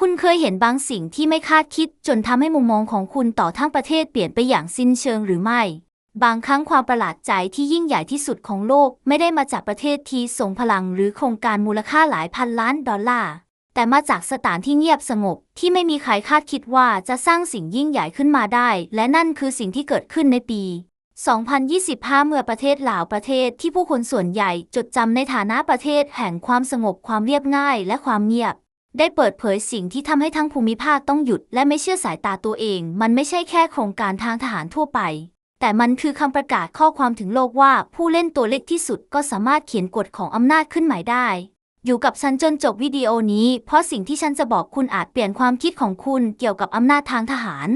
คุณเคยเห็นบางสิ่งที่ไม่คาดคิดจนทำให้มุมมองของคุณต่อทั้งประเทศเปลี่ยนไปอย่างสิ้นเชิงหรือไม่ บางครั้งความประหลาดใจที่ยิ่งใหญ่ที่สุดของโลกไม่ได้มาจากประเทศที่ทรงพลังหรือโครงการมูลค่าหลายพันล้านดอลลาร์ แต่มาจากสถานที่เงียบสงบที่ไม่มีใครคาดคิดว่าจะสร้างสิ่งยิ่งใหญ่ขึ้นมาได้ และนั่นคือสิ่งที่เกิดขึ้นในปี 2025 เมื่อประเทศลาวประเทศที่ผู้คนส่วนใหญ่จดจำในฐานะประเทศแห่งความสงบความเรียบง่ายและความเงียบ ได้เปิดเผยสิ่งที่ทำให้ทั้งภูมิภาคต้องหยุด และไม่เชื่อสายตาตัวเอง มันไม่ใช่แค่โครงการทางทหารทั่วไป แต่มันคือคำประกาศข้อความถึงโลกว่าผู้เล่นตัวเล็กที่สุดก็สามารถเขียนกฎของอำนาจขึ้นใหม่ได้ อยู่กับฉันจนจบวิดีโอนี้ เพราะสิ่งที่ฉันจะบอกคุณอาจเปลี่ยนความคิดของคุณเกี่ยวกับอำนาจทางทหาร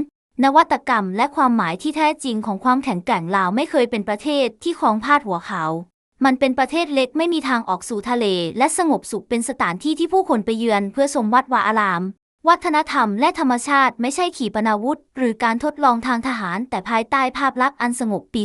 นวัตกรรม และความหมายที่แท้จริงของความแข็งแกร่งลาวไม่เคยเป็นประเทศที่ครองพาดหัวเขา มันเป็นประเทศเล็กไม่มีทางออกสู่ทะเล และสงบสุขเป็นสถานที่ที่ผู้คนไปเยือนเพื่อชมวัดวาอาราม วัฒนธรรมและธรรมชาติไม่ใช่ขีปนาวุธ หรือการทดลองทางทหาร แต่ภายใต้ภาพลักษณ์อันสงบปี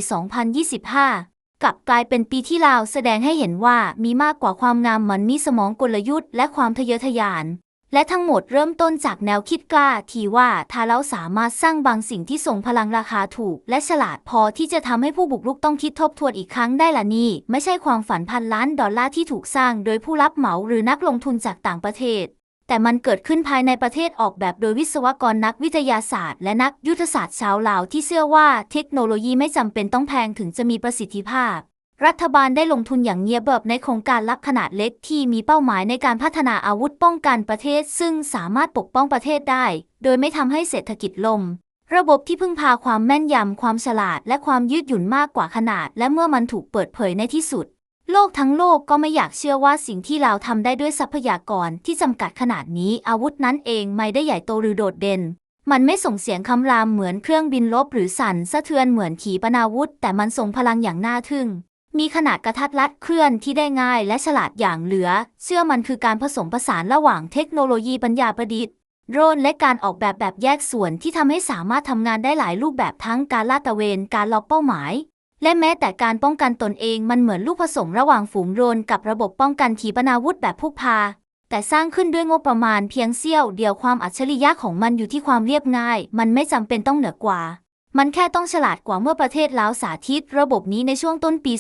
2025 กลับกลายเป็นปีที่ลาวแสดงให้เห็นว่ามีมากกว่าความงามมันมีสมองกลยุทธ์และความทะเยอทะยาน และทั้งหมดเริ่มต้นจากแนวคิดกล้าที่ว่าถ้าเราสามารถสร้างบางสิ่งที่ส่งพลังราคาถูก และฉลาดพอที่จะทำให้ผู้บุกรุกต้องคิดทบทวนอีกครั้งได้ละนี่ ไม่ใช่ความฝันพันล้านดอลลาร์ที่ถูกสร้างโดยผู้รับเหมาหรือนักลงทุนจากต่างประเทศ แต่มันเกิดขึ้นภายในประเทศออกแบบโดยวิศวกรนักวิทยาศาสตร์ และนักยุทธศาสตร์ชาวลาวที่เชื่อว่าเทคโนโลยีไม่จำเป็นต้องแพงถึงจะมีประสิทธิภาพ รัฐบาลได้ลงทุนอย่างเงียบเบิบในโครงการลับขนาดเล็กที่มีเป้าหมายในการพัฒนาอาวุธป้องกันประเทศ ซึ่งสามารถปกป้องประเทศได้ โดยไม่ทำให้เศรษฐกิจล่มระบบที่พึ่งพาความแม่นยำ ความฉลาด และความยืดหยุ่นมากกว่าขนาด และเมื่อมันถูกเปิดเผยในที่สุด โลกทั้งโลกก็ไม่อยากเชื่อว่าสิ่งที่เราทำได้ด้วยทรัพยากรที่จำกัดขนาดนี้ อาวุธนั้นเองไม่ได้ใหญ่โตหรือโดดเด่น มันไม่ส่งเสียงคำรามเหมือนเครื่องบินลบหรือสั่นสะเทือนเหมือนขีปนาวุธ แต่มันส่งพลังอย่างน่าทึ่ง มีขนาดกระทัดรัดเคลื่อนที่ได้ง่ายและฉลาดอย่างเหลือ เชื่อมันคือการผสมผสานระหว่างเทคโนโลยีปัญญาประดิษฐ์โดรนและการออกแบบแบบแยกส่วนที่ทำให้สามารถทำงานได้หลายรูปแบบทั้งการลาดตระเวน การล็อกเป้าหมาย และแม้แต่การป้องกันตนเองมันเหมือนลูกผสมระหว่างฝูงโดรนกับระบบป้องกันขีปนาวุธแบบพกพา แต่สร้างขึ้นด้วยงบประมาณเพียงเสี้ยวเดียวความอัจฉริยะของมันอยู่ที่ความเรียบง่าย มันไม่จำเป็นต้องเหนือกว่า มันแค่ต้องฉลาดกว่าเมื่อประเทศลาวสาธิต ระบบนี้ในช่วงต้นปี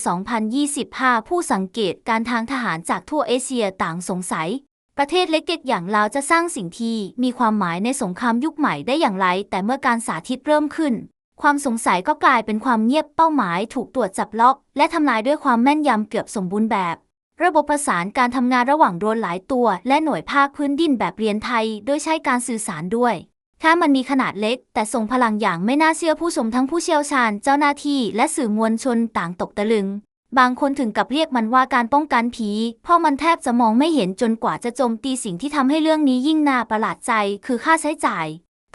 2025 ผู้สังเกตการทางทหารจากทั่วเอเชียต่างสงสัย ประเทศเล็กๆอย่างลาวจะสร้างสิ่งที่มีความหมายในสงครามยุคใหม่ได้อย่างไร แต่เมื่อการสาธิตเริ่มขึ้น ความสงสัยก็กลายเป็นความเงียบเป้าหมาย ถูกตรวจจับล็อก และทำลายด้วยความแม่นยำเกือบสมบูรณ์แบบ ระบบประสานการทำงานระหว่างโดรนหลายตัว และหน่วยภาคพื้นดินแบบเรียนไทย โดยใช้การสื่อสารด้วย แค่มันมีขนาดเล็ก แต่ทรงพลังอย่างไม่น่าเชื่อผู้ชมทั้งผู้เชี่ยวชาญเจ้าหน้าที่และสื่อมวลชนต่างตกตะลึง บางคนถึงกับเรียกมันว่าการป้องกันผี เพราะมันแทบจะมองไม่เห็นจนกว่าจะโจมตีสิ่งที่ทำให้เรื่องนี้ยิ่งน่าประหลาดใจ คือค่าใช้จ่าย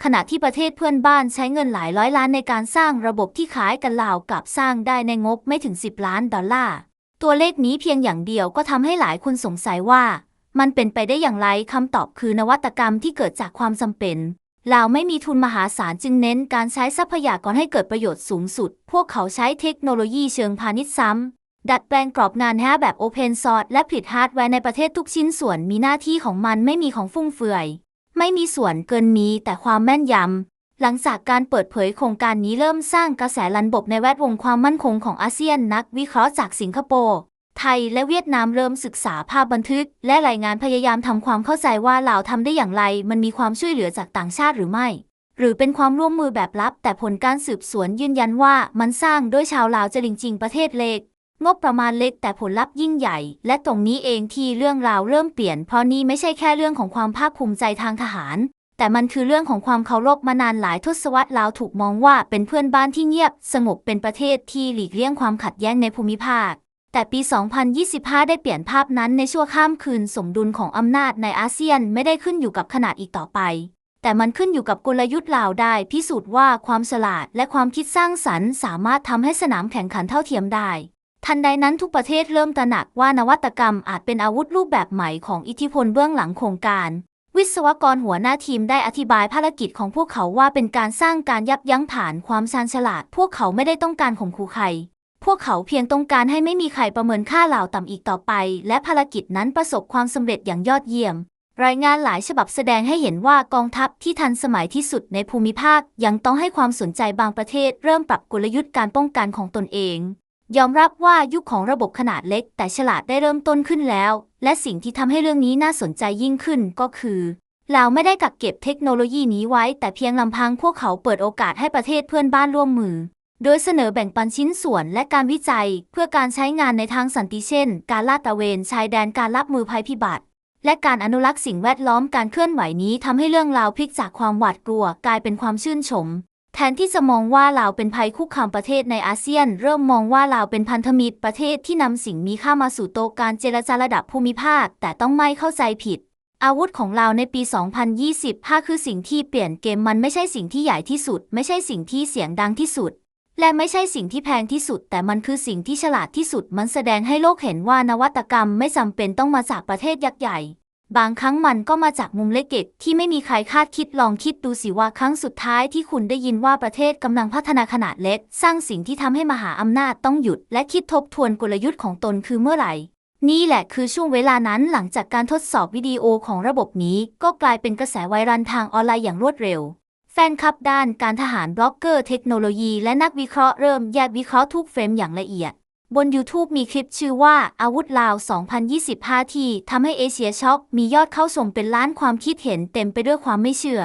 ขณะที่ประเทศเพื่อนบ้านใช้เงินหลายร้อยล้านในการสร้างระบบที่ขายกันลาวกับสร้างได้ในงบไม่ถึง 10 ล้านดอลลาร์ตัวเลขนี้เพียงอย่างเดียวก็ทำให้หลายคนสงสัยว่า มันเป็นไปได้อย่างไรคำตอบคือนวัตกรรมที่เกิดจากความจำเป็น ลาวไม่มีทุนมหาศาลจึงเน้นการใช้ทรัพยากรให้เกิดประโยชน์สูงสุด พวกเขาใช้เทคโนโลยีเชิงพาณิชย์ซ้ำ ดัดแปลงกรอบงานแฮแบบ Open Source และผลิตฮาร์ดแวร์ในประเทศทุกชิ้นส่วนมีหน้าที่ของมันไม่มีของฟุ่มเฟือย ไม่มีส่วนเกินมีแต่ความแม่นยำ หลังจากการเปิดเผยโครงการนี้เริ่มสร้างกระแสลันบกในแวดวงความมั่นคงของอาเซียนนักวิเคราะห์จากสิงคโปร์ ไทยและเวียดนามเริ่มศึกษาภาพบันทึก และรายงานพยายามทำความเข้าใจว่าลาวทำได้อย่างไร มันมีความช่วยเหลือจากต่างชาติหรือไม่ หรือเป็นความร่วมมือแบบลับ แต่ผลการสืบสวนยืนยันว่ามันสร้างโดยชาวลาวจริงๆประเทศเล็ก งบประมาณเล็กแต่ผลลัพธ์ยิ่งใหญ่ และตรงนี้เองที่เรื่องราวเริ่มเปลี่ยน เพราะนี่ไม่ใช่แค่เรื่องของความภาคภูมิใจทางทหาร แต่มันคือเรื่องของความเคารพมานานหลายทศวรรษลาวถูกมองว่าเป็นเพื่อนบ้านที่เงียบ สงบเป็นประเทศที่หลีกเลี่ยงความขัดแย้งในภูมิภาค แต่ปี 2025 ได้เปลี่ยนภาพนั้นในชั่วข้ามคืนสมดุลของอำนาจในอาเซียนไม่ได้ขึ้นอยู่กับขนาดอีกต่อไป แต่มันขึ้นอยู่กับกลยุทธ์เหล่าได้ พิสูจน์ว่าความฉลาดและความคิดสร้างสรรค์ สามารถทำให้สนามแข่งขันเท่าเทียมได้ ทันใดนั้นทุกประเทศเริ่มตระหนักว่านวัตกรรมอาจเป็นอาวุธรูปแบบใหม่ของอิทธิพลเบื้องหลังโครงการ วิศวกรหัวหน้าทีมได้อธิบายภารกิจของพวกเขาว่าเป็นการสร้างการยับยั้งฐานความชาญฉลาด พวกเขาไม่ได้ต้องการข่มขู่ใคร พวกเขาเพียงต้องการให้ไม่มีใครประเมินค่าเหล่าต่ำอีกต่อไป และภารกิจนั้นประสบความสำเร็จอย่างยอดเยี่ยม รายงานหลายฉบับแสดงให้เห็นว่ากองทัพที่ทันสมัยที่สุดในภูมิภาคยังต้องให้ความสนใจบางประเทศ เริ่มปรับกลยุทธ์การป้องกันของตนเอง ยอมรับว่ายุคของระบบขนาดเล็ก แต่ฉลาดได้เริ่มต้นขึ้นแล้ว และสิ่งที่ทำให้เรื่องนี้น่าสนใจยิ่งขึ้นก็คือลาไม่ได้กักเก็บเทคโนโลยีนี้ไว้ แต่เพียงลำพังพวกเขาเปิดโอกาสให้ประเทศเพื่อนบ้านร่วมมือ โดยเสนอแบ่งปันชิ้นส่วนและการวิจัย เพื่อการใช้งานในทางสันติเช่น การลาดตระเวนชายแดนการรับมือภัยพิบัติ และการอนุรักษ์สิ่งแวดล้อมการเคลื่อนไหวนี้ทำให้เรื่องราวพลิกจากความหวาดกลัวกลายเป็นความชื่นชม แทนที่จะมองว่าลาวเป็นภัยคุกคามประเทศในอาเซียน เริ่มมองว่าลาวเป็นพันธมิตรประเทศที่นำสิ่งมีค่ามาสู่โต๊ะการเจรจาระดับภูมิภาค แต่ต้องไม่เข้าใจผิดอาวุธของลาวในปี 2025 คือสิ่งที่เปลี่ยนเกมมันไม่ใช่สิ่งที่ใหญ่ที่สุด ไม่ใช่สิ่งที่เสียงดังที่สุด และไม่ใช่สิ่งที่แพงที่สุด แต่มันคือสิ่งที่ฉลาดที่สุด มันแสดงให้โลกเห็นว่านวัตกรรมไม่จำเป็นต้องมาจากประเทศยักษ์ใหญ่ บางครั้งมันก็มาจากมุมเล็กๆที่ไม่มีใครคาดคิดลองคิดดูสิว่าครั้งสุดท้ายที่คุณได้ยินว่าประเทศกำลังพัฒนาขนาดเล็ก สร้างสิ่งที่ทำให้มหาอำนาจต้องหยุด และคิดทบทวนกลยุทธ์ของตนคือเมื่อไหร่นี่แหละคือช่วงเวลานั้นหลังจากการทดสอบวิดีโอของระบบนี้ ก็กลายเป็นกระแสไวรัลทางออนไลน์อย่างรวดเร็ว แฟนคลับด้านการทหารบล็อกเกอร์เทคโนโลยีและนักวิเคราะห์เริ่มแยกวิเคราะห์ทุกเฟรมอย่างละเอียด บน YouTube มีคลิปชื่อว่าอาวุธลาว 2025 ที่ทำให้เอเชียช็อก มียอดเข้าชมเป็นล้านความคิดเห็นเต็มไปด้วยความไม่เชื่อ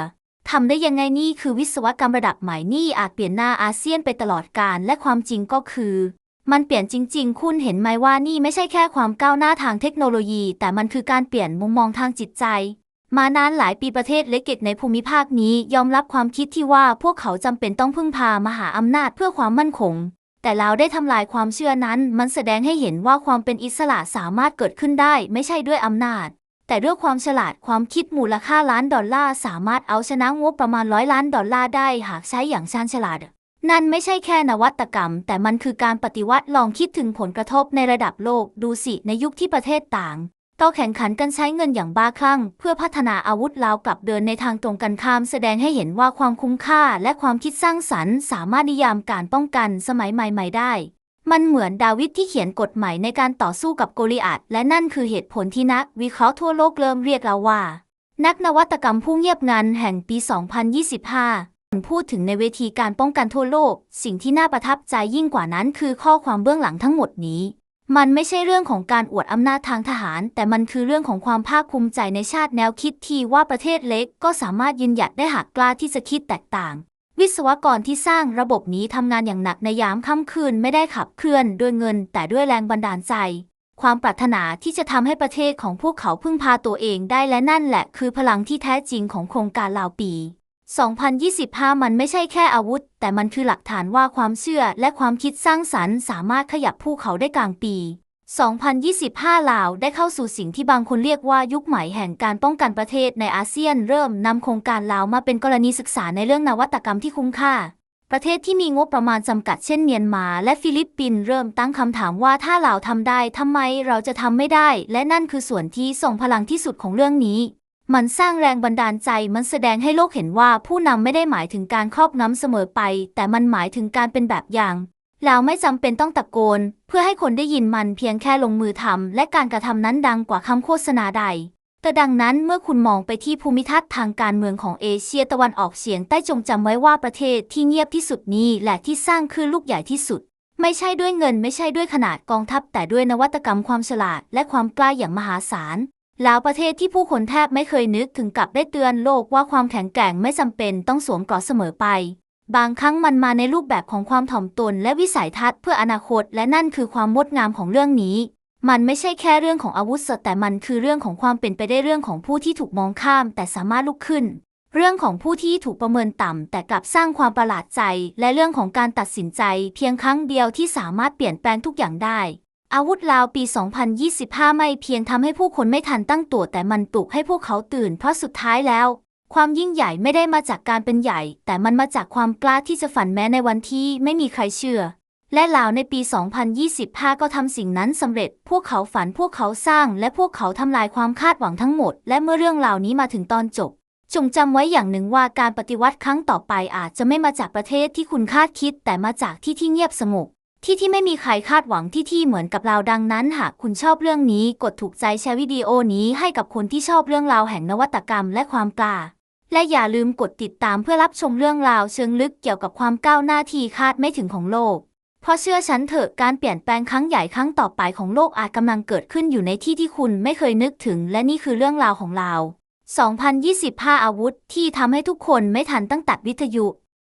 ทำได้ยังไงนี่คือวิศวกรรมระดับใหม่นี่อาจเปลี่ยนหน้าอาเซียนไปตลอดกาลและความจริงก็คือ มันเปลี่ยนจริง ๆ คุณเห็นไหมว่านี่ไม่ใช่แค่ความก้าวหน้าทางเทคโนโลยี แต่มันคือการเปลี่ยนมุมมองทางจิตใจ มานานหลายปีประเทศเล็กๆในภูมิภาคนี้ยอมรับความคิดที่ว่าพวกเขาจำเป็นต้องพึ่งพามหาอำนาจเพื่อความมั่นคง แต่เราได้ทำลายความเชื่อนั้นมันแสดงให้เห็นว่าความเป็นอิสระสามารถเกิดขึ้นได้ไม่ใช่ด้วยอำนาจ แต่ด้วยความฉลาดความคิดมูลค่าล้านดอลลาร์สามารถเอาชนะงบประมาณร้อยล้านดอลลาร์ได้หากใช้อย่างชาญฉลาด นั่นไม่ใช่แค่นวัตกรรม แต่มันคือการปฏิวัติลองคิดถึงผลกระทบในระดับโลกดูสิในยุคที่ประเทศต่าง ต้อแข่งขันกันใช้เงินอย่างบ้าคลั่ง เพื่อพัฒนาอาวุธลาวกลับเดินในทางตรงกันข้าม แสดงให้เห็นว่าความคุ้มค่าและความคิดสร้างสรรค์ สามารถนิยามการป้องกันสมัยใหม่ ๆ ได้ มันเหมือนดาวิดที่เขียนกฎหมายในการต่อสู้กับโกลิอัตและนั่นคือเหตุผลที่นักวิเคราะห์ทั่วโลกเริ่มเรียกเราว่า นักนวัตกรรมผู้เงียบงันแห่งปี 2025พูดถึงในเวทีการป้องกันทั่วโลก สิ่งที่น่าประทับใจยิ่งกว่านั้นคือข้อความเบื้องหลังทั้งหมดนี้ มันไม่ใช่เรื่องของการอวดอำนาจทางทหาร แต่มันคือเรื่องของความภาคภูมิใจในชาติแนวคิดที่ว่าประเทศเล็กก็สามารถยืนหยัดได้หากกล้าที่จะคิดแตกต่าง วิศวกรที่สร้างระบบนี้ทำงานอย่างหนักในยามค่ำคืนไม่ได้ขับเคลื่อนด้วยเงิน แต่ด้วยแรงบันดาลใจ ความปรารถนาที่จะทำให้ประเทศของพวกเขาพึ่งพาตัวเองได้และนั่นแหละ คือพลังที่แท้จริงของโครงการลาวปี 2025 มันไม่ใช่แค่อาวุธ แต่มันคือหลักฐานว่าความเชื่อและความคิดสร้างสรรค์สามารถขยับภูเขาได้กลางปี 2025 ลาวได้เข้าสู่สิ่งที่บางคนเรียกว่ายุคใหม่แห่งการป้องกันประเทศในอาเซียนเริ่มนำโครงการลาวมาเป็นกรณีศึกษาในเรื่องนวัตกรรมที่คุ้มค่า ประเทศที่มีงบประมาณจำกัดเช่นเมียนมาและฟิลิปปินส์เริ่มตั้งคำถามว่าถ้าลาวทำได้ทำไมเราจะทำไม่ได้ และนั่นคือส่วนที่ส่งพลังที่สุดของเรื่องนี้ มันสร้างแรงบันดาลใจมันแสดงให้โลกเห็นว่าผู้นำไม่ได้หมายถึงการครอบงำเสมอไป แต่มันหมายถึงการเป็นแบบอย่างเราไม่จำเป็นต้องตะโกน เพื่อให้คนได้ยินมันเพียงแค่ลงมือทำและการกระทำนั้นดังกว่าคำโฆษณาใด แต่ดังนั้นเมื่อคุณมองไปที่ภูมิทัศน์ทางการเมืองของเอเชียตะวันออกเฉียงใต้จงจำไว้ว่าประเทศที่เงียบที่สุดนี้และที่สร้างคลื่นลูกใหญ่ที่สุด ไม่ใช่ด้วยเงินไม่ใช่ด้วยขนาดกองทัพ แต่ด้วยนวัตกรรมความฉลาดและความกล้าอย่างมหาศาล แล้วประเทศที่ผู้คนแทบไม่เคยนึกถึงกลับได้เตือนโลกว่าความแข็งแกร่งไม่จำเป็นต้องสวมเกราะเสมอไป บางครั้งมันมาในรูปแบบของความถ่อมตนและวิสัยทัศน์เพื่ออนาคต และนั่นคือความงดงามของเรื่องนี้ มันไม่ใช่แค่เรื่องของอาวุธแต่มันคือเรื่องของความเป็นไปได้เรื่องของผู้ที่ถูกมองข้าม แต่สามารถลุกขึ้น เรื่องของผู้ที่ถูกประเมินต่ำ แต่กลับสร้างความประหลาดใจ และเรื่องของการตัดสินใจ เพียงครั้งเดียวที่สามารถเปลี่ยนแปลงทุกอย่างได้ อาวุธลาวปี 2025 ไม่เพียงทำให้ผู้คนไม่ทันตั้งตัวแต่มันปลุกให้พวกเขาตื่นเพราะสุดท้ายแล้ว ความยิ่งใหญ่ไม่ได้มาจากการเป็นใหญ่ แต่มันมาจากความกล้าที่จะฝันแม้ในวันที่ไม่มีใครเชื่อ และลาวในปี 2025 ก็ทำสิ่งนั้นสำเร็จ พวกเขาฝันพวกเขาสร้าง และพวกเขาทำลายความคาดหวังทั้งหมด และเมื่อเรื่องราวนี้มาถึงตอนจบจงจำไว้อย่างหนึ่งว่าการปฏิวัติครั้งต่อไปอาจจะไม่มาจากประเทศที่คุณคาดคิด แต่มาจากที่ที่เงียบสงบ ที่ที่ไม่มีใครคาดหวังที่ที่เหมือนกับเราดังนั้น หากคุณชอบเรื่องนี้กดถูกใจแชร์วิดีโอนี้ให้กับคนที่ชอบเรื่องราวแห่งนวัตกรรมและความกล้า และอย่าลืมกดติดตามเพื่อรับชมเรื่องราวเชิงลึกเกี่ยวกับความก้าวหน้าที่คาดไม่ถึงของโลก เพราะเชื่อฉันเถอะการเปลี่ยนแปลงครั้งใหญ่ครั้งต่อไปของโลกอาจกำลังเกิดขึ้นอยู่ในที่ที่คุณไม่เคยนึกถึง และนี่คือเรื่องราวของเรา 2025 อาวุธที่ทำให้ทุกคนไม่ทันตั้งแต่วิทยุ